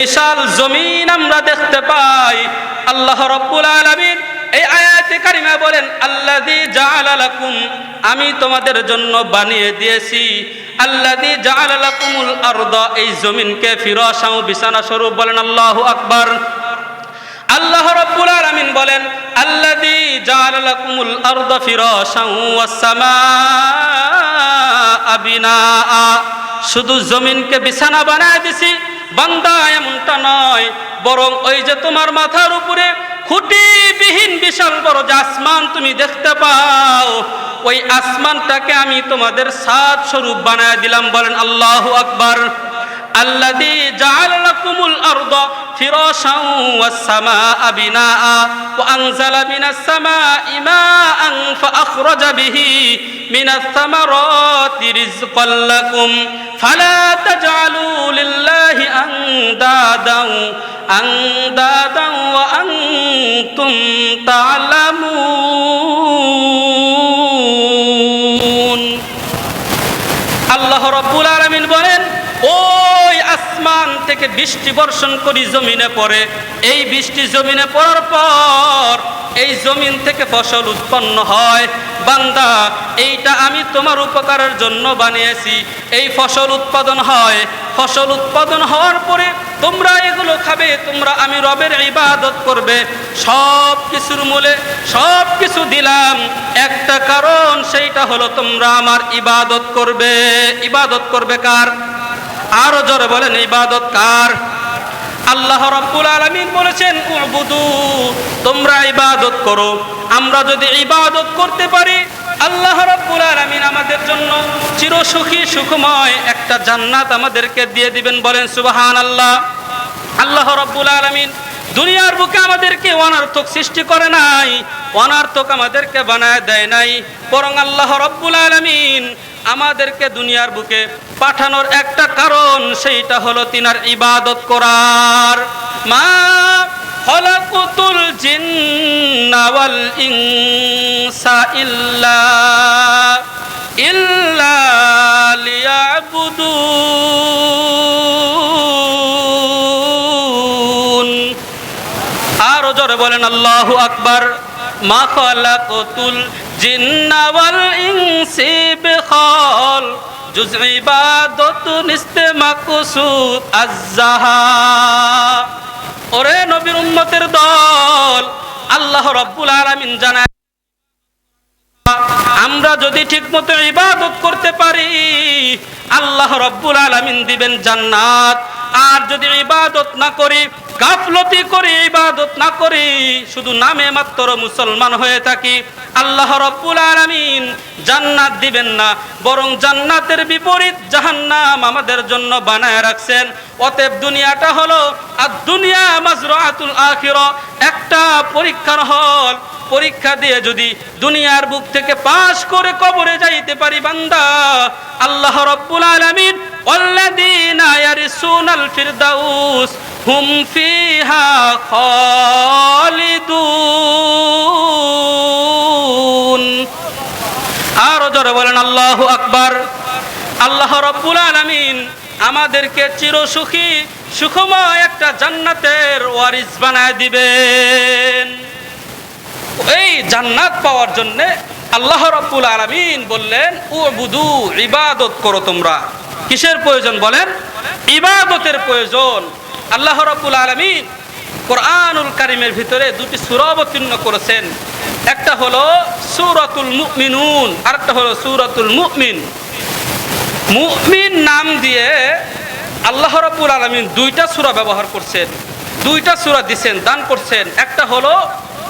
বিশাল জমিন আমরা দেখতে পাই। আল্লাহ রব্বুল আলামিন এই আয়াতে কারিমা বলেন, আল্লাযী জাআলা লাকুম আমি তোমাদের জন্য বানিয়ে দিয়েছি। আল্লাযী জাআলা লাকুমুল আরদা এই জমিনকে ফিরাশাও বিছানা স্বরূপ বলেন, আল্লাহু আকবার। আল্লাহ রাব্বুল আলামিন বলেন, আল্লাযী জাআলা লাকুমুল আরদা ফিরাশাও ওয়াস সামাআ বিনাআ। শুধু জমিনকে বিছানা বানায় দিছি, বান্দা এমনটা নয়। বরং ওই যে তোমার মাথার উপরে খুঁটিবিহীন বিশাল বড় যে আসমান তুমি দেখতে পাও, ওই আসমানটাকে আমি তোমাদের সাত স্বরূপ বানায় দিলাম, বলেন আল্লাহ আকবার। আল্লাহ মিনাস فلا تجعلوا لله أندادا أندادا وأنتم تعلمون আল্লাহ রব্বুল আলমিন বলেন ওই আসমান থেকে বৃষ্টি বর্ষণ করি জমিনে পড়ে এই বৃষ্টি জমিনে পড়ার পর এই জমিন থেকে ফসল উৎপন্ন হয় বান্দা, এইটা আমি তোমার উপকারের জন্য বানিয়েছি। এই ফসল উৎপাদন হয়। ফসল উৎপাদন হওয়ার পরে তোমরা এগুলো খাবে, তোমরা আমি রবের ইবাদত করবে। সব কিছুর মূলে সব কিছু দিলাম। একটা কারণ, সেইটা হলো তোমরা আমার ইবাদত করবে। ইবাদত করবে কার? আরও জোরে বলেন, ইবাদত কার? আল্লাহ রাব্বুল আলামিন বলেছেন, উবুদু, তোমরা ইবাদত করো। আমরা যদি ইবাদত করতে পারি, আল্লাহ রাব্বুল আলামিন আমাদের জন্য চিরসুখী, সুখময় একটা জান্নাত আমাদেরকে দিয়ে দিবেন বলেন সুবহানাল্লাহ। আল্লাহ রাব্বুল আলামিন দুনিয়ার বুকে আমাদেরকে অনার্থক সৃষ্টি করে নাই, অনার্থক আমাদেরকে বানায় দেয় নাই। বরং আল্লাহ রব্বুল আলমিন আমাদেরকে দুনিয়ার বুকে পাঠানোর একটা কারণ, সেইটা হলো তিনার ইবাদত করার। মা খলাকুতুল জিন্না ওয়াল ইনসা ইল্লা ইল্লা লিয়াবুদুন। আরও জোরে বলেন, আল্লাহু আকবার। মা খালাকুতুল জিন্না ওয়াল ইনসি বিখাল ওরে নবীর দল, আল্লাহ রাব্বুল আলামিন জানায়, আমরা যদি ঠিকমতো ইবাদত করতে পারি, আল্লাহ রব্বুল আলামিন দিবেন জান্নাত। আর যদি ইবাদত না করি, গাফলতি করি, ইবাদত না করি, শুধু নামে মাত্র মুসলমান হয়ে থাকি। আল্লাহ রব্বুল আলামিন জান্নাত দিবেন না, বরং জান্নাতের বিপরীত জাহান্নাম আমাদের জন্য বানায় রাখছেন। অতএব দুনিয়াটা হলো আর দুনিয়া মাজরাতুল আখির, একটা পরীক্ষার হল। পরীক্ষা দিয়ে যদি দুনিয়ার বুক থেকে পাশ করে কবরে যাইতে পারি বান্দা, আল্লাহ রব্বুল আলামিন আল্লাযীনা ইয়ারিসুনাল ফিরদাউস হুম ফিহা খালিদুন। জোরে বলেন, আল্লাহু আকবার। আল্লাহ রব্বুল আলামিন আমাদেরকে চিরসুখী, সুখময় একটা জান্নাতের ওয়ারিস বানায় দিবেন। এই জান্নাত পাওয়ার জন্যে আল্লাহ রব্বুল আলমিন বললেন ও বুধু ইবাদত করো তোমরা। কিসের প্রয়োজন বলেন? ইবাদতের প্রয়োজন। আল্লাহ রব্বুল আলমিন কোরআনুল কারিমের ভিতরে দুটি সুর অবতীর্ণ করেছেন। একটা হলো সুরতুল মুমিনুন আর একটা হলো সুরতুল মুমিন। মুমিন নাম দিয়ে আল্লাহ রব্বুল আলমিন দুইটা সুরা ব্যবহার করছেন, দুইটা সুরা দিছেন, দান করছেন। একটা হলো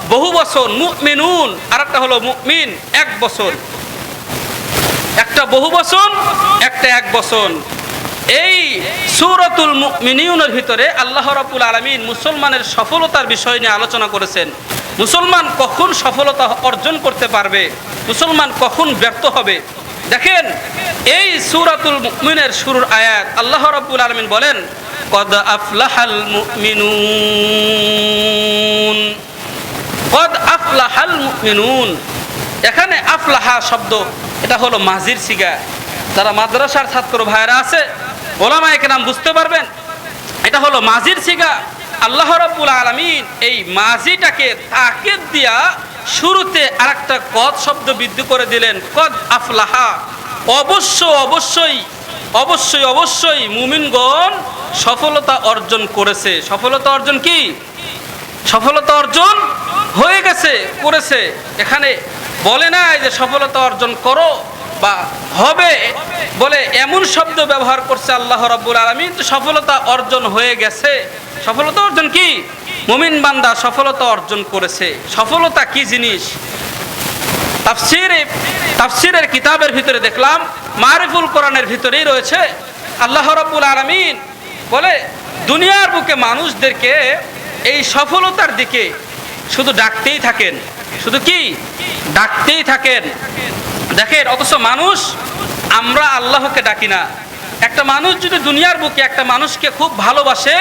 বহু বছর মুমিনুন আর একটা হলো মুমিন এক বছর। একটা বহু বছর, একটা এক বছর। এই সুরতুল মুমিনুনের ভিতরে আল্লাহ রাব্বুল আলামিন মুসলমানের সফলতার বিষয় নিয়ে আলোচনা করেছেন। মুসলমান কখন সফলতা অর্জন করতে পারবে? মুসলমান কখন ব্যর্থ হবে? দেখেন, এই সুরাতুল মুমিনের শুরুর আয়াত আল্লাহ রাব্বুল আলামিন বলেন, কদ আফলাহাল মুমিনুন। কদ আফলাহাল মুমিনুন। এখানে আফলাহা শব্দ, এটা হলো মাজির সিগা। যারা মাদ্রাসার ছাত্র ভাইরা আছে ওলামা একে নাম বুঝতে পারবেন, এটা হলো মাজির সিগা। আল্লাহ রাব্বুল আলামিন এই মাজিটাকে তাকিদ দিয়া শুরুতে আরেকটা কদ শব্দ বৃদ্ধি করে দিলেন, কদ আফলাহা। অবশ্য অবশ্যই অবশ্যই অবশ্যই মুমিনগণ সফলতা অর্জন করেছে। সফলতা অর্জন কি? সফলতা অর্জন হয়ে গেছে, করেছে। এখানে বলে নাই যে সফলতা অর্জন করো। বা হবে বলে এমন শব্দ ব্যবহার করছে আল্লাহ রাব্বুল আলামিন সফলতা অর্জন হয়ে গেছে। সফলতা অর্জন কি? মুমিন বান্দা সফলতা অর্জন করেছে। সফলতা কি জিনিস? তাফসিরে, তাফসিরের কিতাবের ভিতরে দেখলাম, মারিফুল কোরআনের ভিতরেই রয়েছে, আল্লাহ রাব্বুল আলামিন বলে, দুনিয়ার বুকে মানুষদেরকে এই সফলতার দিকে শুধু ডাকতেই থাকেন। শুধু কি? ডাকতেই থাকেন। দেখেন, অথচ মানুষ, আমরা আল্লাহকে ডাকি না। একটা মানুষ যদি দুনিয়ার বুকে একটা মানুষকে খুব ভালোবাসে,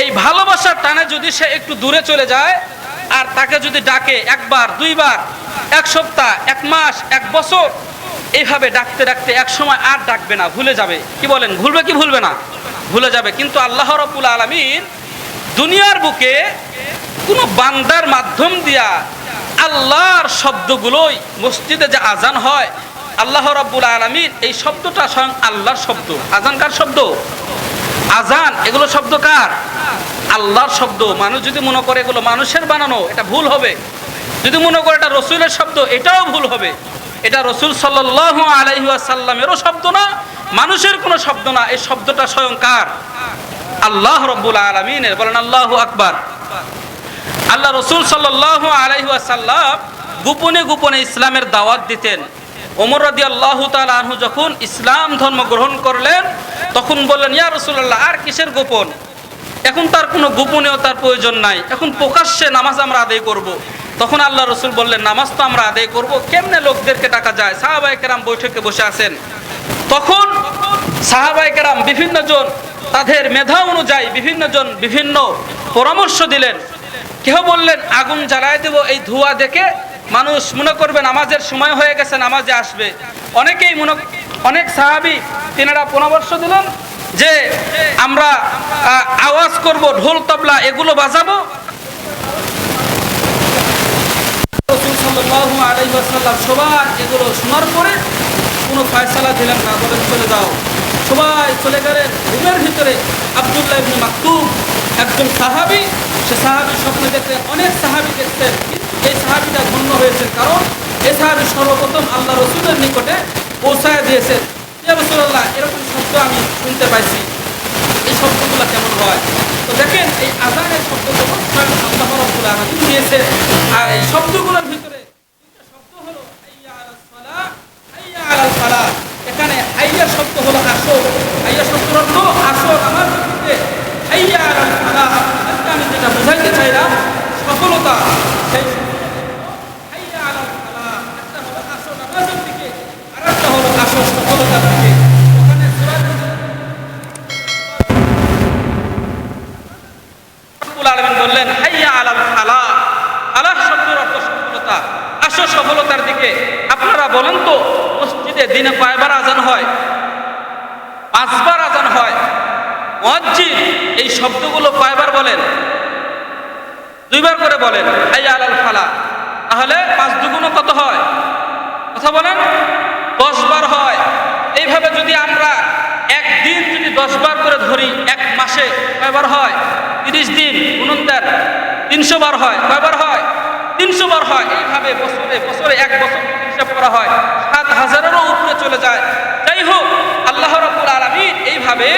এই ভালোবাসার টানে যদি সে একটু দূরে চলে যায়, আর তাকে যদি ডাকে একবার, দুইবার, এক সপ্তাহ, এক মাস, এক বছর, এইভাবে ডাকতে ডাকতে এক সময় আর ডাকবে না, ভুলে যাবে। কি বলেন, ভুলবে কি ভুলবে না? ভুলে যাবে। কিন্তু আল্লাহ রব্বুল আলমিন দুনিয়ার বুকে কোনো বান্দার মাধ্যম দিয়া আল্লাহর শব্দগুলোই মসজিদে যে আজান হয়, আল্লাহ রাব্বুল আলমিন এই শব্দটা স্বয়ং আল্লাহর শব্দ। আজান কার শব্দ? আজান, এগুলো শব্দ কার? আল্লাহর শব্দ। মানুষ যদি মনে করে এগুলো মানুষের বানানো, এটা ভুল হবে। যদি মনে করে এটা রসুলের শব্দ, এটাও ভুল হবে। এটা রসুল সাল্লাহ আলাইসাল্লামেরও শব্দ না, মানুষের কোনো শব্দ না। এই শব্দটা স্বয়ং কার? আল্লাহ রব্বুল আলমিনের। বলেন আল্লাহ আকবার। আল্লাহ রসুল সাল্লাহ আলাইসাল্লাম গোপনে গোপনে ইসলামের দাওয়াত দিতেন। ওমর রাদি আল্লাহ আনহু যখন ইসলাম ধর্ম গ্রহণ করলেন, তখন বললেন, ইয়া রসুল্লাহ আর কিসের গোপন? এখন তার কোনো গোপনীয়তার প্রয়োজন নাই। এখন প্রকাশ্যে নামাজ আমরা আদায় করব। তখন আল্লাহ রসুল বললেন, নামাজ তো আমরা আদায় করব, কেমনে লোকদেরকে ডাকা যায়? সাহাবাই কেরাম বৈঠকে বসে আছেন। তখন সাহাবাই কেরাম বিভিন্ন জন, তাদের মেধা অনুযায়ী বিভিন্ন জন বিভিন্ন পরামর্শ দিলেন। কেহ বললেন, আগুন জ্বালায় দেব, এই ধোঁয়া দেখে মানুষ মনে করবে নামাজের সময় হয়ে গেছে, নামাজে আসবে। অনেকেই মনে, অনেক সাহাবি তিনারা পরামর্শ দিলেন যে আমরা আওয়াজ করব, ঢোল, তবলা, এগুলো বাজাবো। সবার এগুলো শোনার পরে কোনো ফয়সালা দিলেন না, বলেন, চলে যাও। সবাই চলে গেলেন, রুমের ভিতরে আব্দুল্লাহ মাকতুম একজন সাহাবী সে সাহাবী স্বপ্ন দেখলেন অনেক সাহাবী দেখতেন এই সাহাবীটা ধন্য হয়েছেন। কারণ এই সাহাবী সর্বপ্রথম আল্লাহ রসুলের নিকটে পৌঁছায় দিয়েছেন। রাসূলুল্লাহ, এরকম শব্দ আমি শুনতে পাইছি। এই শব্দগুলো কেমন হয়? তো দেখেন, এই আজানের শব্দগুলো স্বয়ং আল্লাহ রাব্বুল দিয়েছে আর এই শব্দগুলোর ভিতরে শব্দ হলো এখানে হাইয়া শব্দ হলো আসো হাইয়া শব্দ অর্থ আসো আমার দিকে হাইয়া আলাল ফালাহ আজকে আমি যেটা বোঝাইতে চাইলাম সফলতা সেই হাইয়া আলাল ফালাহ একটা হলো আসো নামাজের দিকে আর একটা হলো আসো সফলতার দিকে ওখানে সূরা রব্বুল আলামিন বললেন হাইয়া আলাল ফালাহ ফালাহ শব্দের অর্থ সফলতা আসো সফলতার দিকে আপনারা বলেন তো, মসজিদে দিনে কয়বার আজান হয়? পাঁচবার আজান হয়? এই শব্দগুলো কয়বার বলেন? দুইবার করে বলেন হাইয়া আলাল ফালাহ তাহলে পাঁচ দুগুণ কত হয়? কথা বলেন? দশ বার হয়। এইভাবে যদি আমরা একদিন যদি দশ বার করে ধরি, এক মাসে কয়বার হয়? তিরিশ দিন দেন, তিনশো বার হয়, কয়বার হয়? তিনশো বার হয়। এইভাবে বছরে বছরে এক বছর হিসাব করা হয়। সাত হাজারেরও উপরে চলে যায়। যাই হোক, আল্লাহ রব্বুল আলমিন এইভাবে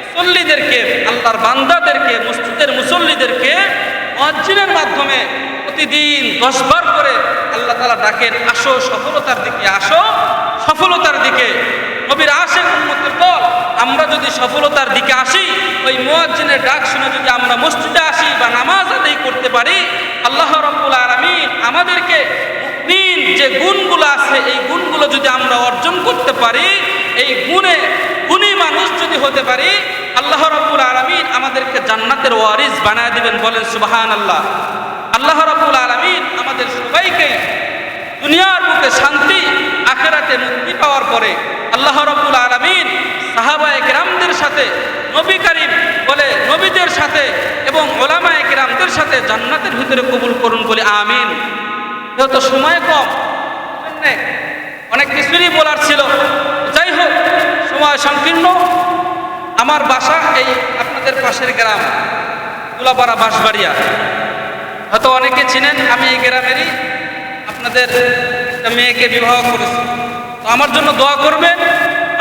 মুসল্লিদেরকে, আল্লাহর বান্দাদেরকে, মসজিদের মুসল্লিদেরকে মসজিদের মাধ্যমে প্রতিদিন দশবার করে আল্লাহ তালা ডাকেন, আসো সফলতার দিকে, আসো সফলতার দিকে। নবীর আসে উন্মতের দল আমরা যদি সফলতার দিকে আসি, ওই মুয়াজ্জিনের ডাক শুনে যদি আমরা মসজিদে আসি বা নামাজ আদায় করতে পারি, আল্লাহ রব্বুল আলমিন আমাদেরকে মুমিন যে গুণগুলো আছে, এই গুণগুলো যদি আমরা অর্জন করতে পারি, এই গুণে গুণী মানুষ যদি হতে পারি, আল্লাহ রব্বুল আলমিন আমাদেরকে জান্নাতের ওয়ারিস বানায় দিবেন, বলেন সুবাহান আল্লাহ আল্লাহ রব্বুল আলমিন আমাদের সবাইকে দুনিয়ার বুকে শান্তি আখেরাতে মুক্তি পাওয়ার পরে আল্লাহ রব্বুল আলমিন সাহাবায়ে কেরামদের সাথে, নবী করিম বলে নবীদের সাথে এবং ওলামায়ে কেরামদের সাথে জান্নাতের ভিতরে কবুল করুন বলে আমিন। যেহেতু সময় কম, অনেক কিছুরই বলার ছিল। যাই হোক, সময় সংকীর্ণ। আমার বাসা এই আপনাদের পাশের গ্রাম তুলাপাড়া বাঁশবাড়িয়া। হয়তো অনেকে চিনেন, আমি এই গ্রামেরই আপনাদের মেয়েকে বিবাহ করেছি। তো আমার জন্য দোয়া করবেন,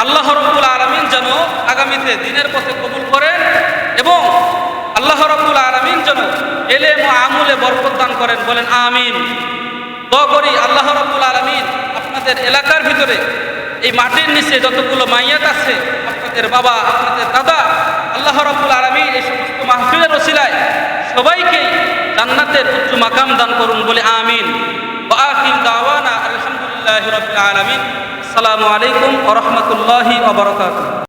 আল্লাহ রব্বুল আলমিন যেন আগামীতে দিনের পথে কবুল করেন এবং আল্লাহ রব্বুল আলমিন যেন এলে আমুলে বরকত দান করেন, বলেন আমিন। দোয়া করি আল্লাহ রব্বুল আলমিন আপনাদের এলাকার ভিতরে এই মাটির নিচে যতগুলো মাইয়াত আছে, আপনাদের বাবা, আপনাদের দাদা, আল্লাহ রব্বুল আলমিন এই সমস্ত মাহফিলের ওসিলায় সবাইকেই জান্নাতের উচ্চ মাকাম দান করুন, বলে আমিন। বা ওয়াকিম দাওয়ানা আলহামদুলিল্লাহ রবিল আলমিন। সালামু আলাইকুম ওরহমতুল্লাহি ওবরকাতুহ